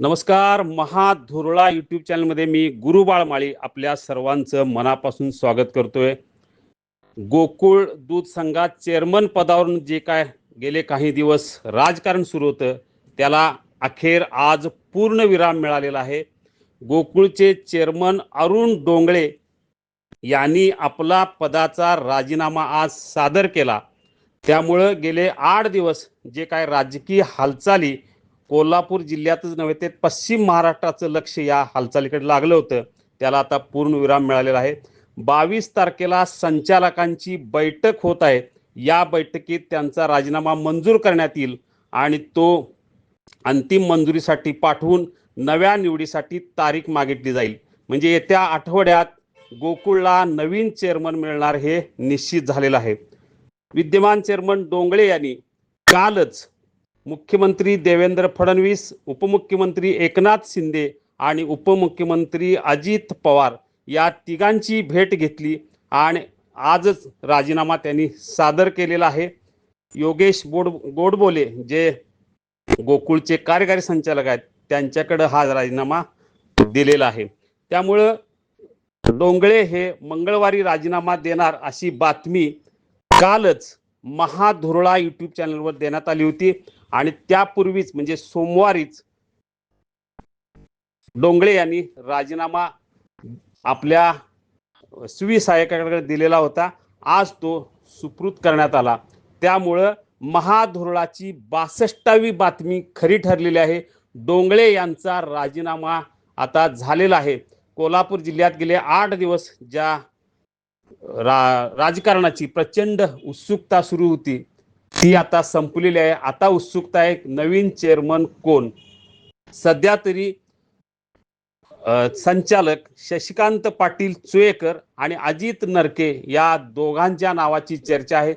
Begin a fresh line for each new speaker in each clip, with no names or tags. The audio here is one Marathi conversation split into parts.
नमस्कार महाधुरळा यूट्यूब चॅनलमध्ये मी गुरुबाळ माळी आपल्या सर्वांचं मनापासून स्वागत करतोय. गोकुळ दूध संघात चेअरमन पदावरून जे काय गेले काही दिवस राजकारण सुरू होतं त्याला अखेर आज पूर्ण विराम मिळालेला आहे. गोकुळचे चेअरमन अरुण डोंगळे यांनी आपला पदाचा राजीनामा आज सादर केला. त्यामुळं गेले आठ दिवस जे काय राजकीय हालचाली कोल्हापूर जिल्ह्यातच नव्हे ते पश्चिम महाराष्ट्राचं लक्ष या हालचालीकडे लागलं होतं. त्याला आता पूर्ण विराम मिळालेला आहे. बावीस तारखेला संचालकांची बैठक होत आहे. या बैठकीत त्यांचा राजीनामा मंजूर करण्यात येईल आणि तो अंतिम मंजुरीसाठी पाठवून नव्या निवडीसाठी तारीख मागितली जाईल. म्हणजे येत्या आठवड्यात गोकुळला नवीन चेअरमन मिळणार हे निश्चित झालेलं आहे. विद्यमान चेअरमन डोंगळे यांनी कालच मुख्यमंत्री देवेंद्र फडणवीस उपमुख्यमंत्री एकनाथ शिंदे आणि उपमुख्यमंत्री अजित पवार या तिघांची भेट घेतली आणि आजच राजीनामा त्यांनी सादर केलेला आहे. योगेश बोड गोडबोले जे गोकुळचे कार्यकारी संचालक आहेत त्यांच्याकडं हा राजीनामा दिलेला आहे. त्यामुळं डोंगळे हे मंगळवारी राजीनामा देणार अशी बातमी कालच महाधुरळा यूट्यूब चॅनलवर देण्यात आली होती. आणि त्यापूर्वीच म्हणजे सोमवारीच डोंगळे यांनी राजीनामा आपल्या सुविसहायकाकडे दिलेला होता. आज तो सुपूर्द करण्यात आला. त्यामुळं महाधुरळाची बासष्टावी बातमी खरी ठरलेली आहे. डोंगळे यांचा राजीनामा आता झालेला आहे. कोल्हापूर जिल्ह्यात गेले आठ दिवस ज्या रा राजकारणाची प्रचंड उत्सुकता सुरू होती. ती आता संपलेली आहे. आता उत्सुकता आहे नवीन चेअरमन कोण? सध्या तरी संचालक शशिकांत पाटील चुएकर आणि अजित नरके या दोघांच्या नावाची चर्चा आहे.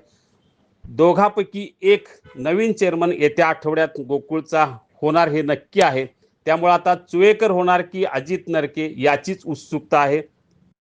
दोघापैकी एक नवीन चेअरमन येत्या आठवड्यात गोकुळचा होणार हे नक्की आहे. त्यामुळे आता चुएकर होणार की अजित नरके याचीच उत्सुकता आहे.